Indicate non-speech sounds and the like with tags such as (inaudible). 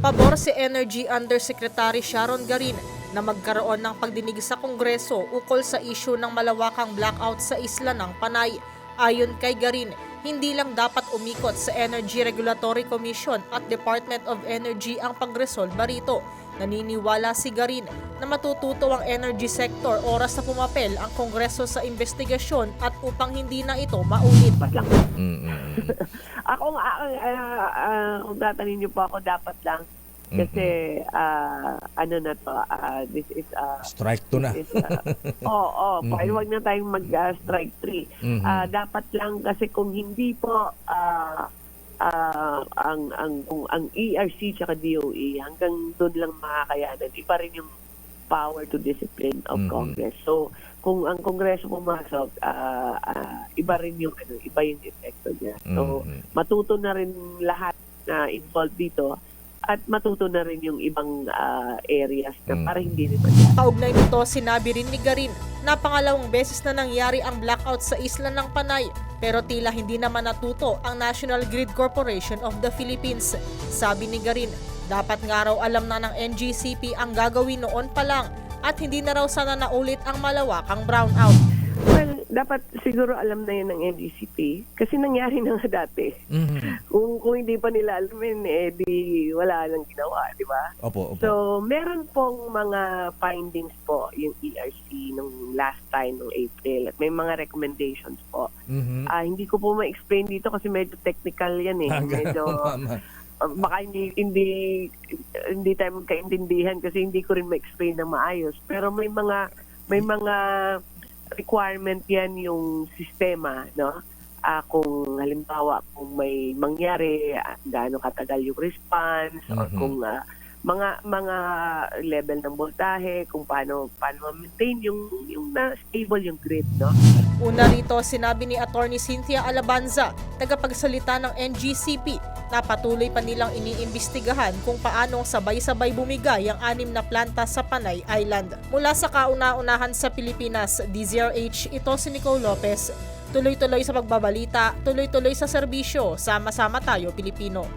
Pabor si Energy Undersecretary Sharon Garin na magkaroon ng pagdinig sa Kongreso ukol sa isyu ng malawakang blackout sa isla ng Panay. Ayon kay Garin, hindi lang dapat umikot sa Energy Regulatory Commission at Department of Energy ang pagresolba rito. Naniniwala si Garin na matututo ang energy sector oras na pumapel ang Kongreso sa investigasyon at upang hindi na ito maulit. Mm-mm. (laughs) Ako nga, ah, ah, kung tatanungin niyo po ako, dapat lang. Kasi, ah, ano na to, ah, this is, ah, Strike to na. is, ah, (laughs) oo, oh, Mhm. huwag na tayong mag-strike three. Mhm. Ah, dapat lang kasi kung hindi po ah, ah, ang ang kung ang ERC tsaka DOE hanggang doon lang makakayanan iba rin yung power to discipline of Mhm. Congress. So kung ang Kongreso pumasok ah, ah, iba rin yung ano, iba yung epekto niya. So Mhm. matuto na rin lahat na involved dito at matuto na rin yung ibang ah, areas na Mhm. para hindi rin mangyari. Kaugnay nito, sinabi rin ni Garin na pangalawang beses na nangyari ang blackout sa isla ng Panay pero tila hindi naman natuto ang National Grid Corporation of the Philippines. Sabi ni Garin, dapat nga raw alam na ng NGCP ang gagawin noon pa lang at hindi na raw sana naulit ang malawakang brownout. Dapat siguro alam na yun ng NGCP kasi nangyari na nga dati. Mhm. Kung, kung hindi pa nila alam yun, eh di wala nang ginawa, di ba? Opo, opo. So, meron pong mga findings po yung ERC nung last time, nung April. At may mga recommendations po. Mhm. Ah, hindi ko po ma-explain dito kasi medyo technical yan eh. Hanggang- Medyo, (laughs) ah, baka hindi, hindi, hindi tayo magkaintindihan kasi hindi ko rin ma-explain na maayos. Pero may mga, may mga requirement yan yung sistema, no? Ah, kung halimbawa kung may mangyari, ah, gaano katagal yung response or Mhm. kung ah, mga mga level ng voltahe, kung paano paano ma-maintain yung yung na stable yung grid, no? Una rito, sinabi ni Attorney Cynthia Alabanza, tagapagsalita ng NGCP, na patuloy pa nilang iniimbestigahan kung paano sabay-sabay bumigay ang anim na planta sa Panay Island. Mula sa kauna-unahan sa Pilipinas, DZRH, ito si Nicole Lopez. Tuloy-tuloy sa pagbabalita, tuloy-tuloy sa serbisyo, sama-sama tayo Pilipino.